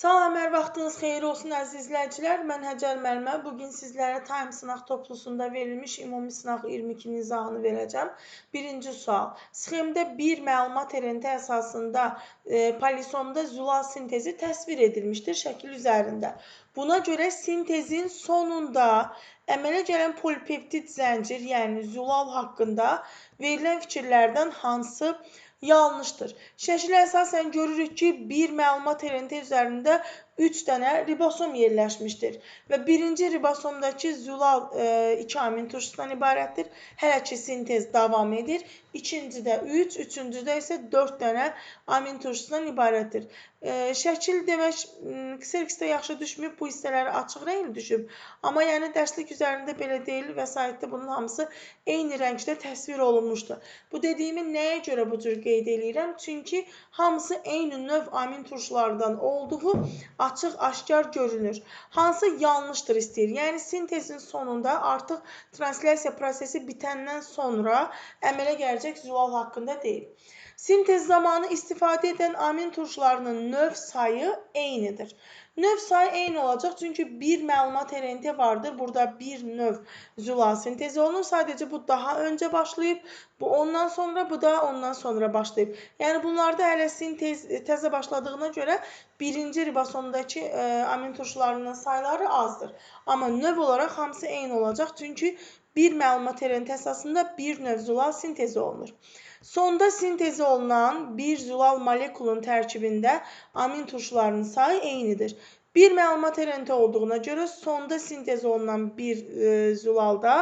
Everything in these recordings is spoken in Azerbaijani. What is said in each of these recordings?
Salam, hər vaxtınız xeyir olsun əziz izləyicilər. Mən Həcər müəllimə. Bu gün sizlərə Time sınaq toplusunda verilmiş ümumi sınaq 22-nin izahını verəcəm. Birinci sual. Sxemdə bir məlumat elenti əsasında e, polisomda zülal sintezi təsvir edilmişdir şəkil üzərində. Buna görə sintezin sonunda əmələ gələn polipeptid zəncir, yəni zülal haqqında verilən fikirlərdən hansı yanlışdır. Şəkilə əsasən görürük ki, bir məlumat elenti üzərində 3 dənə ribosom yerləşmişdir və birinci ribosomdakı zülal e, 2 amin turşusundan ibarətdir. Hələ ki sintez davam edir. İkincidə 3, üçüncüdə isə 4 dənə amin turşusundan ibarətdir. E, şəkil demək Xerxdə yaxşı düşməyib, bu hissələri açıq rəngli düşüb. Amma yəni dərslik üzərində belə deyil və saytda bunun hamısı eyni rəngdə təsvir olunmuşdur. Bu dediyimi nəyə görə bu cür qeyd edirəm? Çünki hamısı eyni növ amin turşulardan olduğu açıq, aşkar görünür. Hansı yanlışdır istəyir? Yəni sintezin sonunda artıq translyasiya prosesi bitəndən sonra əmələ gələcək zülal haqqında deyil. Sintez zamanı istifadə edən amin turşularının növ sayı eynidir. Növ sayı eyni olacaq çünki bir məlumat elenti vardır. Burada bir növ zülal sintezi olunur. Sadəcə bu daha öncə başlayıb, bu ondan sonra, bu da ondan sonra başlayıb. Yəni bunlarda hələ sintez təzə başladığına görə birinci ribosomdakı e, amin turşularının sayları azdır. Amma növ olaraq hamısı eyni olacaq çünki bir məlumat elenti əsasında bir növ zülal sintezi olunur. Sonda sintezi olunan bir zülal molekulun tərkibində amin turşularının sayı eynidir. Bir məlumat elenti olduğuna görə sonda sintez olunan bir e, zülalda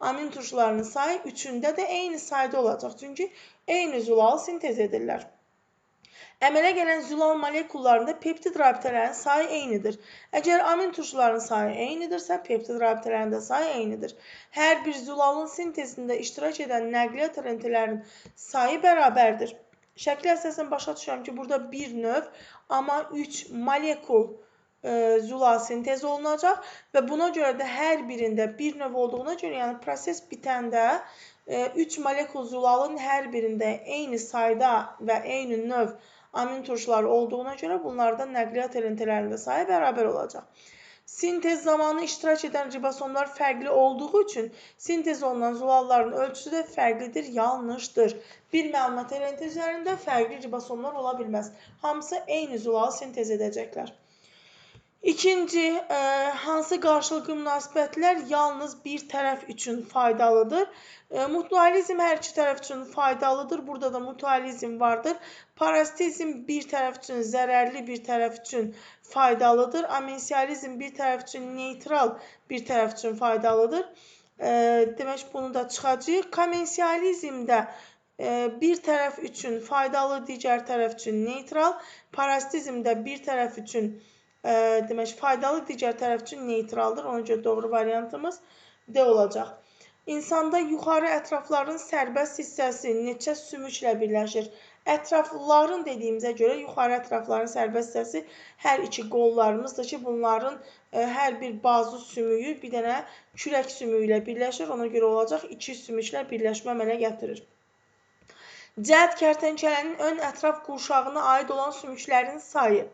amin turşularının sayı üçündə də eyni sayda olacaq. Çünki eyni zülal sintez edirlər. Əmələ gələn zülal molekullarında peptid rabitələrin sayı eynidir. Əgər amin turşularının sayı eynidirsə, peptid rabitələrinin də sayı eynidir. Hər bir zülalın sintezində iştirak edən nəqliyyat rentələrin sayı bərabərdir. Şəklə əsasən başa düşürəm ki, burada bir növ, amma 3 molekul e, zülal sintez olunacaq və buna görə də hər birində bir növ olduğuna görə, yəni proses bitəndə 3 e, molekul zülalın hər birində eyni sayda və eyni növ amin turşuları olduğuna görə bunlardan nəqliyyat elentilərinin də sayı bərabər olacaq. Sintez zamanı iştirak edən ribosomlar fərqli olduğu üçün sintez olunan zulalların ölçüsü də fərqlidir, yanlışdır. Bir məlumat elenti üzərində fərqli ribosomlar ola bilməz. Hamısı eyni zulalı sintez edəcəklər. İkinci, e, hansı qarşılıqlı münasibətlər yalnız bir tərəf üçün faydalıdır? E, mutualizm hər iki tərəf üçün faydalıdır. Burada da mutualizm vardır. Parasitizm bir tərəf üçün zərərli, bir tərəf üçün faydalıdır. Amensializm bir tərəf üçün neytral, bir tərəf üçün faydalıdır. E, demək bunu da çıxacağıq. Komensiyalizmdə bir tərəf üçün faydalı, digər tərəf üçün neytral. Parasitizmdə bir tərəf üçün faydalı e, demək faydalı digər tərəf üçün neytraldır. Ona görə doğru variantımız D olacaq. İnsanda yuxarı ətrafların sərbəst hissəsi neçə sümüklə birləşir? Ətrafların dediyimizə görə yuxarı ətrafların sərbəst hissəsi hər iki qollarımızdır ki, bunların ə, hər bir bazu sümüyü bir dənə kürək sümüyü ilə birləşir. Ona görə olacaq iki sümüklə birləşmə əmələ gətirir. Cəld kərtənkələnin ön ətraf qurşağına aid olan sümüklərin sayı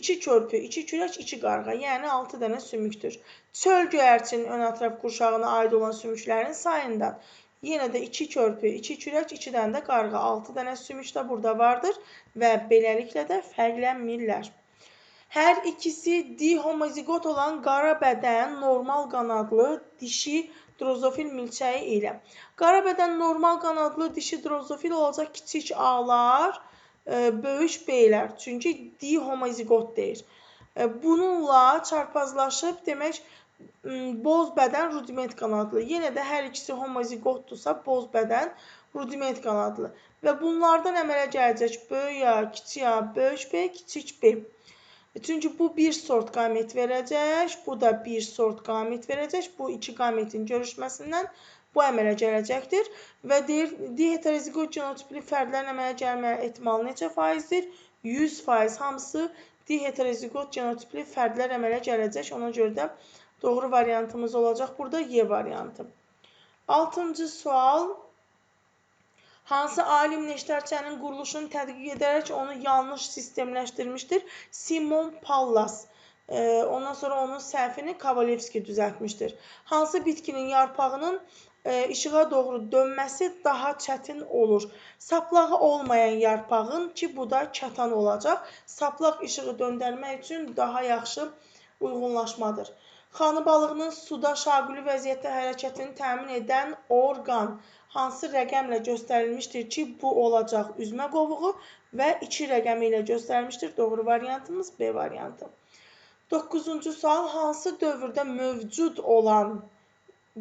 2 körpü, 2 kürək, 2 qarğa, yəni 6 dənə sümükdür. Çöl göyərçinin ön ətraf qurşağına aid olan sümüklərin sayından yenə də 2 körpü, 2 kürək, 2 dənə də qarğa, 6 dənə sümük də burada vardır və beləliklə də fərqlənmirlər. Hər ikisi dihomozigot olan qara bədən normal qanadlı dişi drozofil milçəyi ilə. Qara bədən normal qanadlı dişi drozofil olacaq kiçik ağlar, e, böyük beylər. Çünki dihomozigot deyir. E, bununla çarpazlaşıb demək boz bədən rudiment qanadlı. Yenə də hər ikisi homozigotdursa boz bədən rudiment qanadlı. Və bunlardan əmələ gələcək böyük A, kiçik A, böyük B, kiçik B. Çünki bu bir sort qamət verəcək, bu da bir sort qamət verəcək. Bu iki qamətin görüşməsindən bu əmələ gələcəkdir və deyir, diheterozigot genotipli fərdlərin əmələ gəlmə ehtimalı neçə faizdir? 100 faiz hamısı diheterozigot genotipli fərdlər əmələ gələcək. Ona görə də doğru variantımız olacaq burada Y variantı. Altıncı sual. Hansı alim neştərçənin quruluşunu tədqiq edərək onu yanlış sistemləşdirmişdir? Simon Pallas. E, ondan sonra onun səhvini Kavalevski düzəltmişdir. Hansı bitkinin yarpağının e, işığa doğru dönməsi daha çətin olur. Saplağı olmayan yarpağın ki, bu da kətan olacaq. Saplaq işığı döndərmək üçün daha yaxşı uyğunlaşmadır. Xanı balığının suda şaquli vəziyyətdə hərəkətini təmin edən orqan hansı rəqəmlə göstərilmişdir ki, bu olacaq üzmə qovuğu və 2 rəqəmi ilə göstərilmişdir. Doğru variantımız B variantı. 9-cu sual hansı dövrdə mövcud olan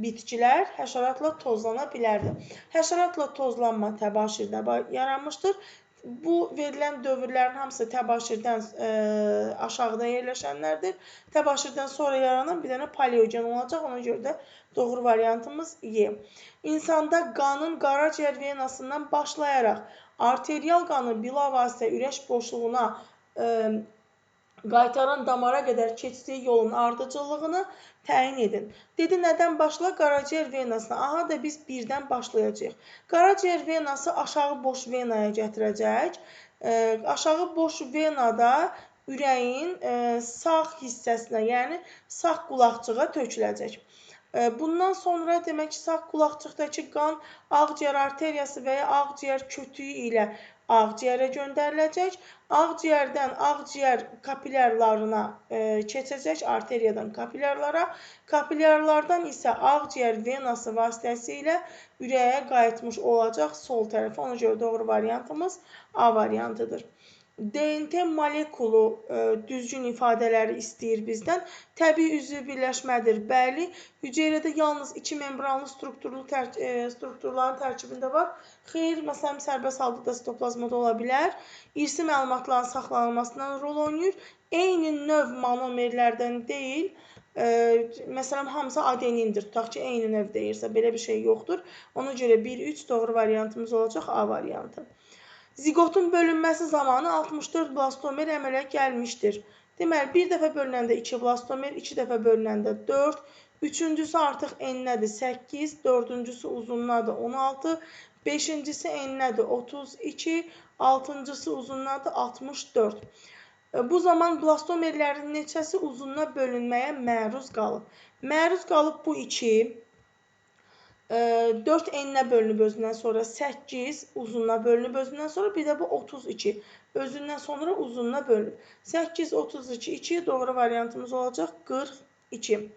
bitkilər həşəratla tozlana bilərdi? Həşəratla tozlanma təbaşirdə yaranmışdır bu verilən dövrlərin hamısı təbaşirdən ə, e, aşağıda yerləşənlərdir. Təbaşirdən sonra yaranan bir dənə paleogen olacaq. Ona görə də doğru variantımız Y. İnsanda qanın qaraciyər venasından başlayaraq arterial qanı bilavasitə ürək boşluğuna ə, e, qaytaran damara qədər keçdiyi yolun ardıcıllığını təyin edin. Dedi, nədən başla? Qaraciyər venasına. Aha da biz birdən başlayacağıq. Qaraciyər venası aşağı boş venaya gətirəcək. E, aşağı boş venada ürəyin e, sağ hissəsinə, yəni sağ qulaqçığa töküləcək. E, bundan sonra demək ki, sağ qulaqçıqdakı qan ağciyər arteriyası və ya ağciyər kötüyü ilə ağciyərə göndəriləcək. Ağciyərdən ağciyər kapilyarlarına e, keçəcək, arteriyadan kapilyarlara. Kapilyarlardan isə ağciyər venası vasitəsilə ürəyə qayıtmış olacaq sol tərəfə. Ona görə doğru variantımız A variantıdır. DNT molekulu e, düzgün ifadələri istəyir bizdən. Təbii üzvü birləşmədir. Bəli, hüceyrədə yalnız iki membranlı strukturlu tər ə, e, strukturların tərkibində var. Xeyr, məsələn, sərbəst halda da sitoplazmada ola bilər. İrsi məlumatların saxlanılmasından rol oynayır. Eyni növ monomerlərdən deyil, ə, e, məsələn, hamısı adenindir. Tutaq ki, eyni növ deyirsə, belə bir şey yoxdur. Ona görə 1 3 doğru variantımız olacaq A variantı. Ziqotun bölünməsi zamanı 64 blastomer əmələ gəlmişdir. Deməli, bir dəfə bölünəndə 2 blastomer, 2 dəfə bölünəndə 4, üçüncüsü artıq n-nədir 8, dördüncüsü uzunluğadır 16, beşincisi n-nədir 32, altıncısı uzunluğadır 64. E, bu zaman blastomerlərin neçəsi uzunluğa bölünməyə məruz qalıb? Məruz qalıb bu 2, 4 eninə bölünüb özündən sonra 8 uzununa bölünüb özündən sonra bir də bu 32 özündən sonra uzununa bölünüb. 8 32 2 doğru variantımız olacaq 42.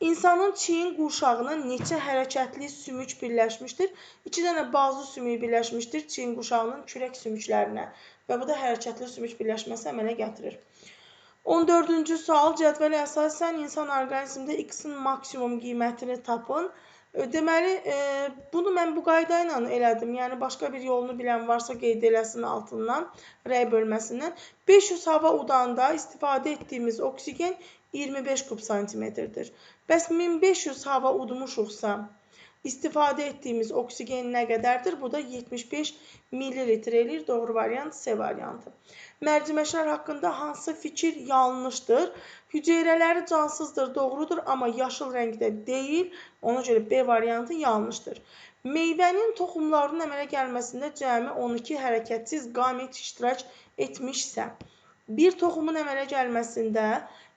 İnsanın çiyin qurşağına neçə hərəkətli sümük birləşmişdir? 2 dənə bazı sümük birləşmişdir çiyin qurşağının kürək sümüklərinə və bu da hərəkətli sümük birləşməsi əmələ gətirir. 14-cü sual cədvələ əsasən insan orqanizmində X-in maksimum qiymətini tapın. Deməli, e, bunu mən bu qayda ilə elədim. Yəni başqa bir yolunu bilən varsa qeyd eləsin altından, rəy bölməsindən. 500 hava udanda istifadə etdiyimiz oksigen 25 kub santimetrdir. Bəs 1500 hava udmuşuqsa, istifadə etdiyimiz oksigen nə qədərdir? Bu da 75 millilitr eləyir. Doğru variant C variantı. Mərciməşlər haqqında hansı fikir yanlışdır? Hüceyrələri cansızdır, doğrudur, amma yaşıl rəngdə deyil. Ona görə B variantı yanlışdır. Meyvənin toxumlarının əmələ gəlməsində cəmi 12 hərəkətsiz qamet iştirak etmişsə, bir toxumun əmələ gəlməsində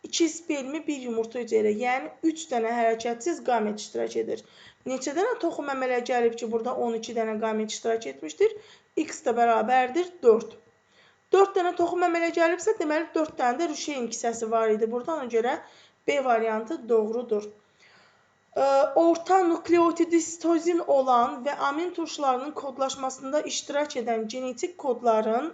2 spermi, 1 yumurta hüceyrə, yəni 3 dənə hərəkətsiz qamet iştirak edir. Neçə dənə toxum əmələ gəlib ki, burada 12 dənə qamet iştirak etmişdir? X də bərabərdir 4. 4 dənə toxum əmələ gəlibsə, deməli 4 dənə də rüşeyin kisəsi var idi. Burada ona görə B variantı doğrudur. Orta nukleotidi sitozin olan və amin turşularının kodlaşmasında iştirak edən genetik kodların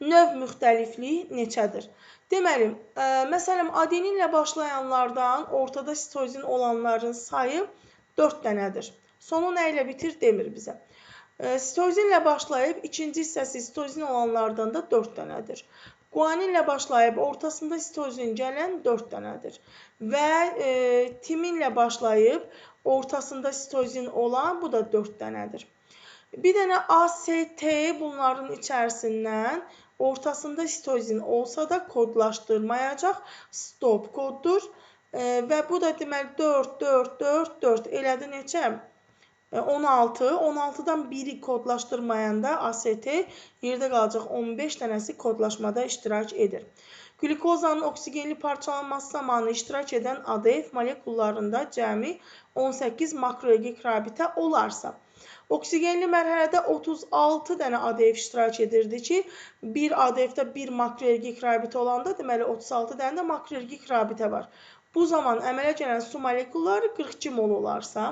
növ müxtəlifliyi neçədir? Deməli, ə, məsələn, adenin ilə başlayanlardan ortada sitozin olanların sayı 4 dənədir. Sonu nə ilə bitir demir bizə. Sitozinlə başlayıb ikinci hissəsi sitozin olanlardan da 4 dənədir. Guaninlə başlayıb ortasında sitozin gələn 4 dənədir. Və e, timinlə başlayıb ortasında sitozin olan bu da 4 dənədir. Bir dənə AST bunların içərisindən ortasında sitozin olsa da kodlaşdırmayacaq. Stop koddur. Və bu da deməli 4, 4, 4, 4 elədi neçə? E, 16, 16-dan 1-i kodlaşdırmayanda AST yerdə qalacaq 15 dənəsi kodlaşmada iştirak edir. Qlikozanın oksigenli parçalanması zamanı iştirak edən ADF molekullarında cəmi 18 makroeqik rabitə olarsa, oksigenli mərhələdə 36 dənə ADF iştirak edirdi ki, bir ADF-də 1 makroergik rabitə olanda, deməli 36 dənə də makroergik rabitə var. Bu zaman əmələ gələn su molekulları 42 mol olarsa,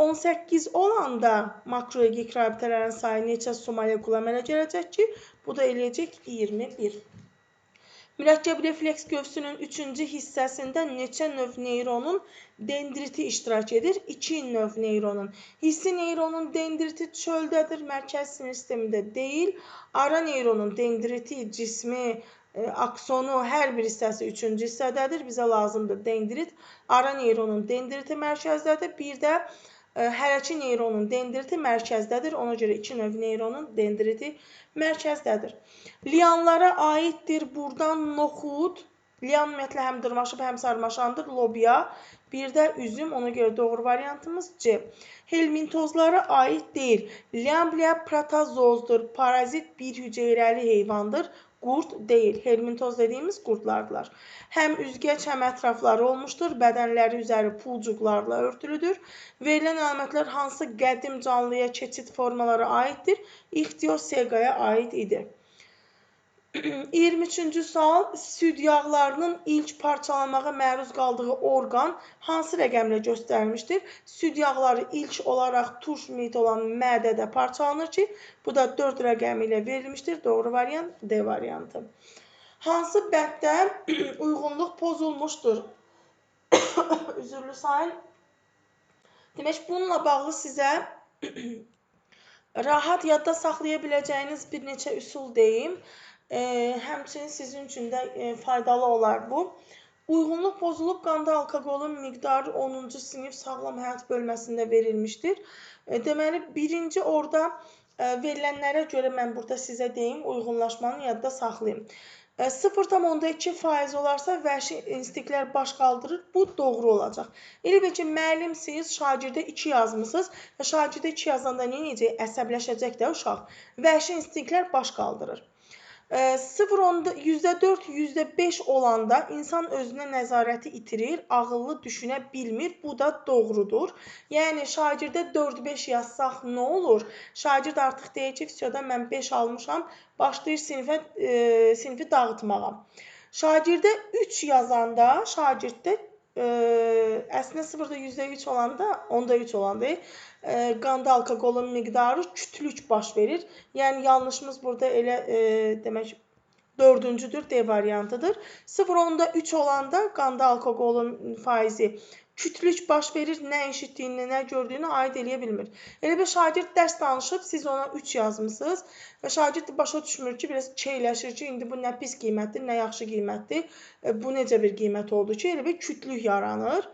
18 olanda makroeqik rabitələrin sayı neçə su molekulu əmələ gələcək ki, bu da eləyəcək 21. Mürəkkəb refleks qövsünün 3-cü hissəsində neçə növ neyronun dendriti iştirak edir? 2 növ neyronun. Hissi neyronun dendriti çöldədir, mərkəz sinir sistemində deyil. Ara neyronun dendriti, cismi, aksonu hər bir hissəsi 3-cü hissədədir. Bizə lazımdır dendrit. Ara neyronun dendriti mərkəzdədir. Bir də hərəki neyronun dendriti mərkəzdədir. Ona görə iki növ neyronun dendriti mərkəzdədir. Lianlara aiddir burdan noxud. Lian ümumiyyətlə həm dırmaşıb, həm sarmaşandır. Lobiya, bir də üzüm. Ona görə doğru variantımız C. Helmintozlara aid deyil. Liamblia protozozdur. Parazit bir hüceyrəli heyvandır qurd deyil. Helmintoz dediyimiz qurdlardılar. Həm üzgəc, həm ətrafları olmuşdur. Bədənləri üzəri pulcuqlarla örtülüdür. Verilən əlamətlər hansı qədim canlıya keçid formalara aiddir? İxtiosegaya aid idi. 23-cü sual süd yağlarının ilk parçalanmağa məruz qaldığı orqan hansı rəqəmlə göstərilmişdir? Süd yağları ilk olaraq tuş mühit olan mədədə parçalanır ki, bu da 4 rəqəmi ilə verilmişdir. Doğru variant D variantı. Hansı bənddə uyğunluq pozulmuşdur? Üzürlü sayın. Demək, bununla bağlı sizə rahat yadda saxlaya biləcəyiniz bir neçə üsul deyim. Həmçinin sizin üçün də e, faydalı olar bu. Uyğunluq pozulub qanda alkoqolun miqdarı 10-cu sinif sağlam həyat bölməsində verilmişdir. E, deməli, birinci orada e, verilənlərə görə mən burada sizə deyim, uyğunlaşmanı yadda saxlayın. 0,2 faiz olarsa vəhşi instinktlər baş qaldırır. Bu doğru olacaq. Elə bil ki, müəllimsiniz, şagirdə 2 yazmısınız və şagirdə 2 yazanda nə edəcək? Əsəbləşəcək də uşaq. Vəhşi instinktlər baş qaldırır. 0 %4, %5 olanda insan özünə nəzarəti itirir, ağıllı düşünə bilmir. Bu da doğrudur. Yəni şagirdə 4-5 yazsaq nə olur? Şagird artıq deyir ki, fisioda mən 5 almışam, başlayır sinifə e, sinifi dağıtmağa. Şagirdə 3 yazanda şagirddə e, əslində 0-da %3 olanda, onda 3 olanda e, qanda alkoqolun miqdarı kütlük baş verir. Yəni yanlışımız burada elə e, demək dördüncüdür D variantıdır. 0.3 olanda qanda alkoqolun faizi kütlük baş verir, nə eşitdiyini, nə gördüyünü aid eləyə bilmir. Elə bir şagird dərs danışıb, siz ona 3 yazmısınız və şagird başa düşmür ki, biraz keyləşir ki, indi bu nə pis qiymətdir, nə yaxşı qiymətdir, e, bu necə bir qiymət oldu ki, elə bir kütlük yaranır.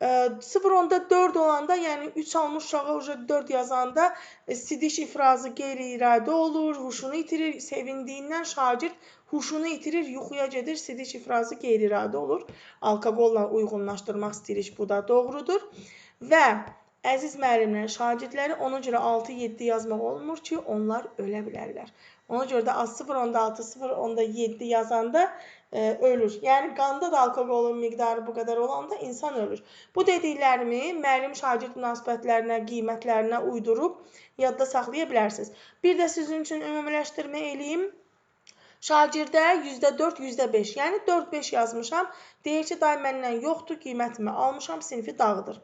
0.4 olanda, yəni 3 almış uşağa uca 4 yazanda e, sidiş ifrazı qeyri-iradə olur, huşunu itirir, sevindiyindən şagird huşunu itirir, yuxuya gedir, sidiş ifrazı qeyri-iradə olur. Alkoqolla uyğunlaşdırmaq istəyirik, bu da doğrudur. Və əziz müəllimlər, şagirdləri ona görə 6-7 yazmaq olmur ki, onlar ölə bilərlər. Ona görə də 0.6, 0.7 yazanda e, ölür. Yəni qanda da alkoqolun miqdarı bu qədər olanda insan ölür. Bu dediklərimi müəllim şagird münasibətlərinə, qiymətlərinə uydurub yadda saxlaya bilərsiniz. Bir də sizin üçün ümumiləşdirmə eləyim. Şagirdə %4, %5, yəni 4-5 yazmışam. Deyir ki, day məndən yoxdur, qiymətimi almışam, sinifi dağıdır.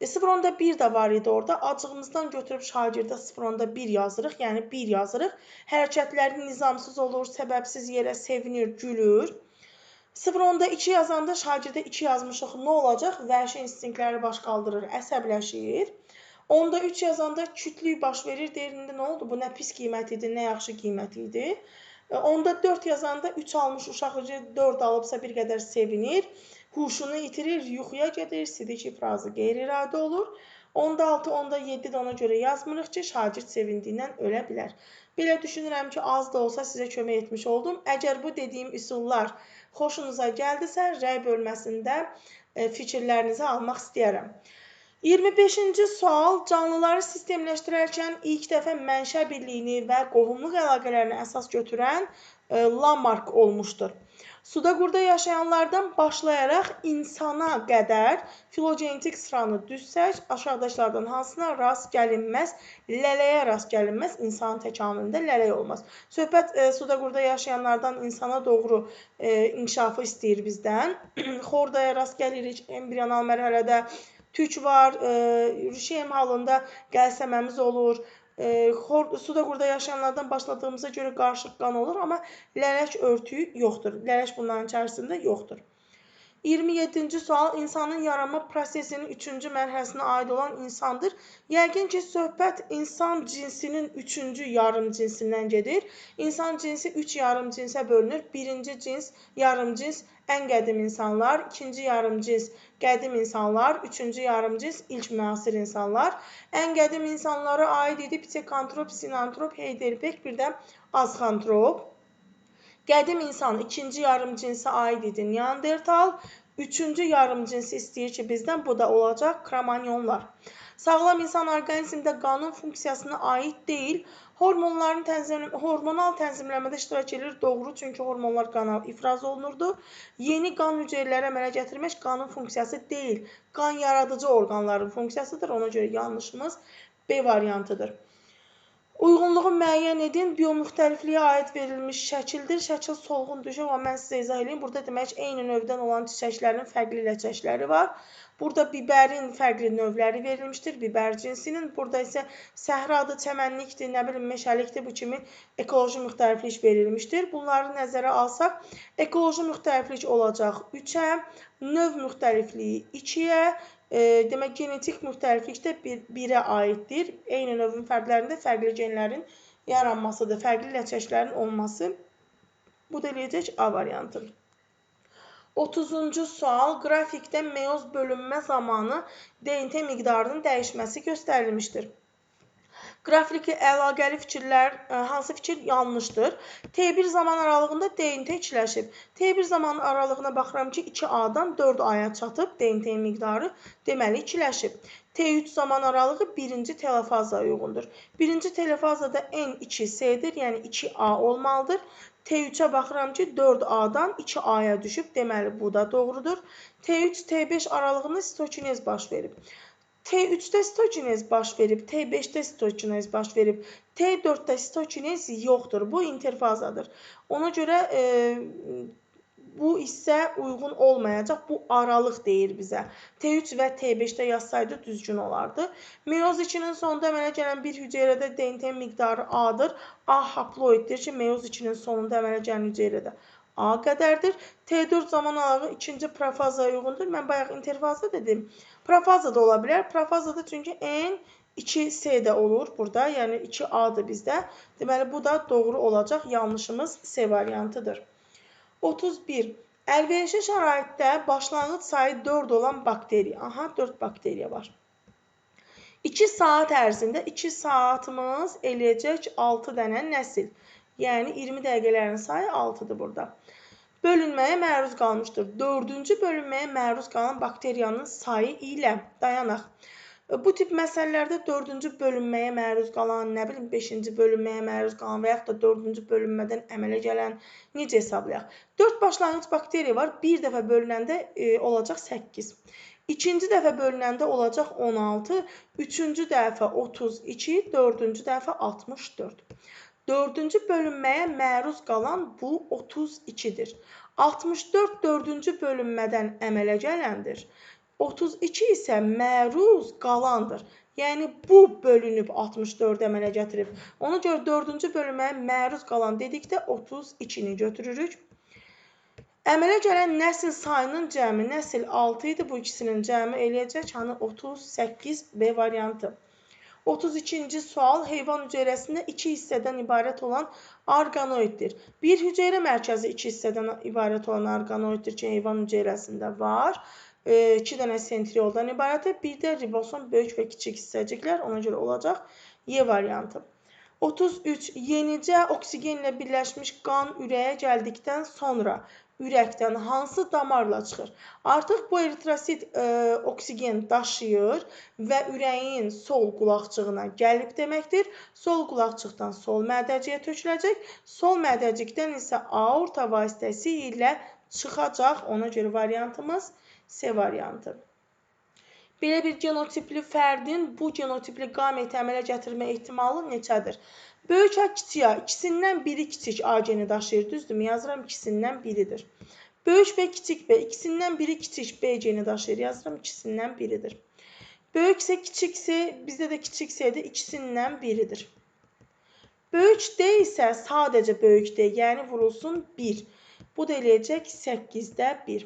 E, 0.1 də var idi orada. Acığımızdan götürüb şagirdə 0.1 yazırıq, yəni 1 yazırıq. Hərəkətləri nizamsız olur, səbəbsiz yerə sevinir, gülür. 0.2 yazanda şagirdə 2 yazmışıq. Nə olacaq? Vəhşi instinktləri baş qaldırır, əsəbləşir. Onda 3 yazanda kütlük baş verir. Deyir, indi nə oldu? Bu nə pis qiymət idi, nə yaxşı qiymət idi. E, onda 4 yazanda 3 almış uşaq 4 alıbsa bir qədər sevinir huşunu itirir, yuxuya gedir, sidik ifrazı qeyri-iradə olur. Onda 6, onda 7 də ona görə yazmırıq ki, şagird sevindiyindən ölə bilər. Belə düşünürəm ki, az da olsa sizə kömək etmiş oldum. Əgər bu dediyim üsullar xoşunuza gəldisə, rəy bölməsində e, fikirlərinizi almaq istəyərəm. 25-ci sual canlıları sistemləşdirərkən ilk dəfə mənşə birliyini və qohumluq əlaqələrini əsas götürən e, Lamark olmuşdur. Suda qurda yaşayanlardan başlayaraq insana qədər filogenetik sıranı düzsək, aşağıdakılardan hansına rast gəlinməz? Lələyə rast gəlinməz, insanın təkamülündə lələk olmaz. Söhbət e, suda qurda yaşayanlardan insana doğru e, inkişafı istəyir bizdən. Xordaya rast gəlirik embrional mərhələdə tük var, e, rüşem halında qəlsəməmiz olur. E, xor, suda qurda yaşayanlardan başladığımıza görə qarışıq qan olur, amma lələk örtüyü yoxdur. Lələk bunların içərisində yoxdur. 27-ci sual insanın yaranma prosesinin 3-cü mərhələsinə aid olan insandır. Yəqin ki, söhbət insan cinsinin 3-cü yarım cinsindən gedir. İnsan cinsi 3 yarım cinsə bölünür. Birinci cins, yarım cins, ən qədim insanlar, ikinci yarım cins, qədim insanlar, üçüncü yarım cins, ilk müasir insanlar. Ən qədim insanlara aid idi pitekantrop, sinantrop, heidelberg, bir də azxantrop. Qədim insan ikinci yarım cinsə aid idi Neandertal. Üçüncü yarım cinsi istəyir ki, bizdən bu da olacaq Kramanyonlar. Sağlam insan orqanizmdə qanun funksiyasına aid deyil, hormonların tənzim hormonal tənzimləmədə iştirak edir. Doğru, çünki hormonlar qana ifraz olunurdu. Yeni qan hüceyrələri əmələ gətirmək qanun funksiyası deyil, qan yaradıcı orqanların funksiyasıdır. Ona görə yanlışımız B variantıdır. Uyğunluğu müəyyən edin. Biomüxtəlifliyə aid verilmiş şəkildir. Şəkil solğun düşür, amma mən sizə izah edeyim. Burada demək eyni növdən olan çiçəklərin fərqli ləçəkləri var. Burada bibərin fərqli növləri verilmişdir, bibər cinsinin. Burada isə səhradır, çəmənlikdir, nə bilim meşəlikdir, bu kimi ekoloji müxtəliflik verilmişdir. Bunları nəzərə alsaq, ekoloji müxtəliflik olacaq 3-ə, növ müxtəlifliyi 2-yə, E, demək genetik müxtəliflik də bir, birə aiddir. Eyni növün fərdlərində fərqli genlərin yaranmasıdır, fərqli ləçəklərin olması. Bu da eləyəcək A variantıdır. 30-cu sual qrafikdə meyoz bölünmə zamanı DNT miqdarının dəyişməsi göstərilmişdir. Qrafikə əlaqəli fikirlər, e, hansı fikir yanlışdır? T1 zaman aralığında DNT ikiləşib. T1 zaman aralığına baxıram ki, 2A-dan 4A-ya çatıb DNT miqdarı, deməli ikiləşib. T3 zaman aralığı birinci telefaza uyğundur. Birinci telefazada N2S-dir, yəni 2A olmalıdır. T3-ə baxıram ki, 4A-dan 2A-ya düşüb, deməli bu da doğrudur. T3-T5 aralığında sitokinez baş verib. T3-də stokinez baş verib, T5-də stokinez baş verib, T4-də stokinez yoxdur. Bu interfazadır. Ona görə e, bu hissə uyğun olmayacaq. Bu aralıq deyir bizə. T3 və T5-də yazsaydı düzgün olardı. Meyoz 2-nin sonunda əmələ gələn bir hüceyrədə DNT miqdarı A-dır. A haploiddir ki, meyoz 2-nin sonunda əmələ gələn hüceyrədə A qədərdir. T4 zaman aralığı ikinci profazaya uyğundur. Mən bayaq interfazda dedim. Profaza da ola bilər. Profazada çünki N 2S də olur burada. Yəni 2A-dır bizdə. Deməli bu da doğru olacaq. Yanlışımız C variantıdır. 31. Əlverişli şəraitdə başlanğıc sayı 4 olan bakteriya. Aha 4 bakteriya var. 2 saat ərzində 2 saatımız eləyəcək 6 dənə nəsil. Yəni 20 dəqiqələrin sayı 6-dır burada bölünməyə məruz qalmışdır. Dördüncü bölünməyə məruz qalan bakteriyanın sayı ilə dayanaq. Bu tip məsələlərdə dördüncü bölünməyə məruz qalan, nə bilim, beşinci bölünməyə məruz qalan və yaxud da dördüncü bölünmədən əmələ gələn necə hesablayaq? 4 başlanğıc bakteriya var. Bir dəfə bölünəndə e, olacaq 8. İkinci dəfə bölünəndə olacaq 16, üçüncü dəfə 32, dördüncü dəfə 64. Dördüncü bölünməyə məruz qalan bu 32-dir. 64 dördüncü bölünmədən əmələ gələndir. 32 isə məruz qalandır. Yəni bu bölünüb 64 əmələ gətirib. Ona görə dördüncü bölünməyə məruz qalan dedikdə 32-ni götürürük. Əmələ gələn nəsil sayının cəmi nəsil 6 idi. Bu ikisinin cəmi eləyəcək hani 38 B variantı. 32-ci sual heyvan hüceyrəsində iki hissədən ibarət olan orqanoiddir. Bir hüceyrə mərkəzi iki hissədən ibarət olan orqanoiddir ki, heyvan hüceyrəsində var. 2 e, dənə sentrioldan ibarətdir. Bir də ribosom böyük və kiçik hissəciklər, ona görə olacaq Y variantı. 33. Yenicə oksigenlə birləşmiş qan ürəyə gəldikdən sonra ürəkdən hansı damarla çıxır? Artıq bu eritrosit ə, oksigen daşıyır və ürəyin sol qulaqçığına gəlib deməkdir. Sol qulaqçıqdan sol mədəciyə töküləcək. Sol mədəcikdən isə aorta vasitəsilə çıxacaq. Ona görə variantımız C variantı. Belə bir genotipli fərdin bu genotipli qameti əmələ gətirmə ehtimalı neçədir? Böyük A, kiçik A, ikisindən biri kiçik A geni daşıyır, düzdürmü? Yazıram ikisindən biridir. Böyük B, kiçik B, ikisindən biri kiçik B geni daşıyır, yazıram ikisindən biridir. Böyük S, kiçik S, bizdə də kiçik S-dir, ikisindən biridir. Böyük D isə sadəcə böyük D, yəni vurulsun 1. Bu da eləyəcək 8-də 1.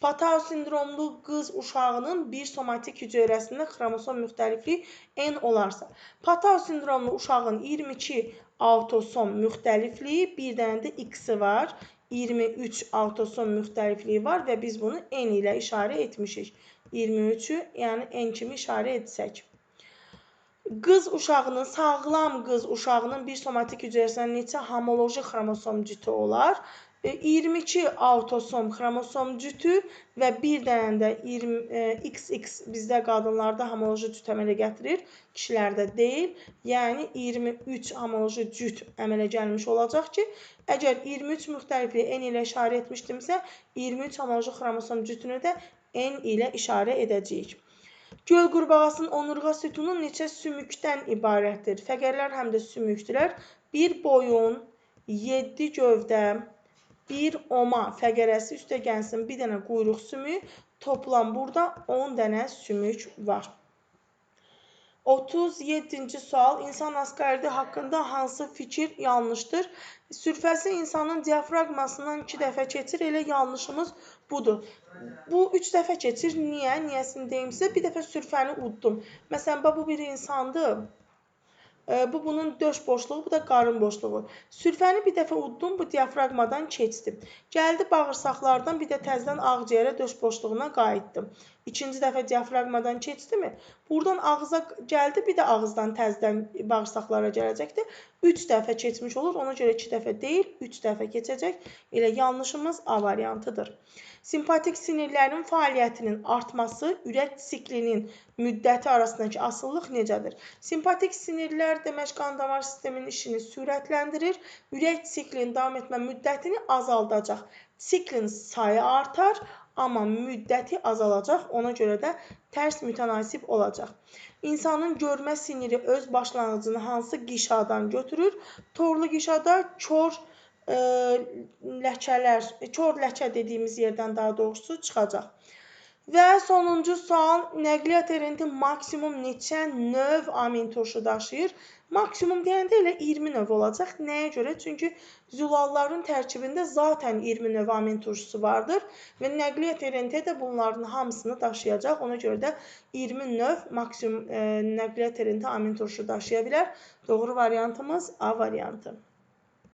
Patau sindromlu qız uşağının bir somatik hüceyrəsində xromosom müxtəlifliyi N olarsa, Patau sindromlu uşağın 22 autosom müxtəlifliyi, bir dənə də X-i var, 23 autosom müxtəlifliyi var və biz bunu N ilə işarə etmişik. 23-ü, yəni N kimi işarə etsək. Qız uşağının, sağlam qız uşağının bir somatik hüceyrəsində neçə homoloji xromosom cütü olar? 22 e, autosom xromosom cütü və bir dənə də 20 XX e, bizdə qadınlarda homoloji cüt əmələ gətirir, kişilərdə deyil. Yəni 23 homoloji cüt əmələ gəlmiş olacaq ki, əgər 23 müxtəlifliyi N ilə işarə etmişdimsə, 23 homoloji xromosom cütünü də N ilə işarə edəcəyik. Göl qurbağasının onurğa sütunu neçə sümükdən ibarətdir? Fəqərlər həm də sümükdülər. Bir boyun, 7 gövdə, bir oma fəqərəsi üstə gəlsin bir dənə quyruq sümük. Toplam burada 10 dənə sümük var. 37-ci sual. İnsan asqaridi haqqında hansı fikir yanlışdır? Sürfəsi insanın diafraqmasından 2 dəfə keçir. Elə yanlışımız budur. Bu 3 dəfə keçir. Niyə? Niyəsini deyim sizə. Bir dəfə sürfəni uddum. Məsələn, bu bir insandır. Bu bunun döş boşluğu, bu da qarın boşluğu. Sülfəni bir dəfə uddum, bu diafraqmadan keçdim. Gəldi bağırsaqlardan bir də təzədən ağciyərə döş boşluğuna qayıtdım. İkinci dəfə diafraqmadan keçdimi? Buradan ağza gəldi, bir də ağızdan təzədən bağırsaqlara gələcəkdir. 3 dəfə keçmiş olur. Ona görə 2 dəfə deyil, 3 dəfə keçəcək. Elə yanlışımız A variantıdır. Simpatik sinirlərin fəaliyyətinin artması ürək siklinin müddəti arasındakı asıllıq necədir? Simpatik sinirlər demək qan-damar sisteminin işini sürətləndirir, ürək siklinin davam etmə müddətini azaldacaq. Siklin sayı artar, amma müddəti azalacaq. Ona görə də tərs mütənasib olacaq. İnsanın görmə siniri öz başlanğıcını hansı qişadan götürür? Torlu qişada kör ləkələr, kor ləkə dediyimiz yerdən daha doğrusu çıxacaq. Və sonuncu sual, nəqliyyat erenti maksimum neçə növ amin turşu daşıyır? Maksimum deyəndə elə 20 növ olacaq. Nəyə görə? Çünki zülalların tərkibində zaten 20 növ amin turşusu vardır və nəqliyyat erenti də bunların hamısını daşıyacaq. Ona görə də 20 növ maksimum e, nəqliyyat erenti amin turşu daşıya bilər. Doğru variantımız A variantı.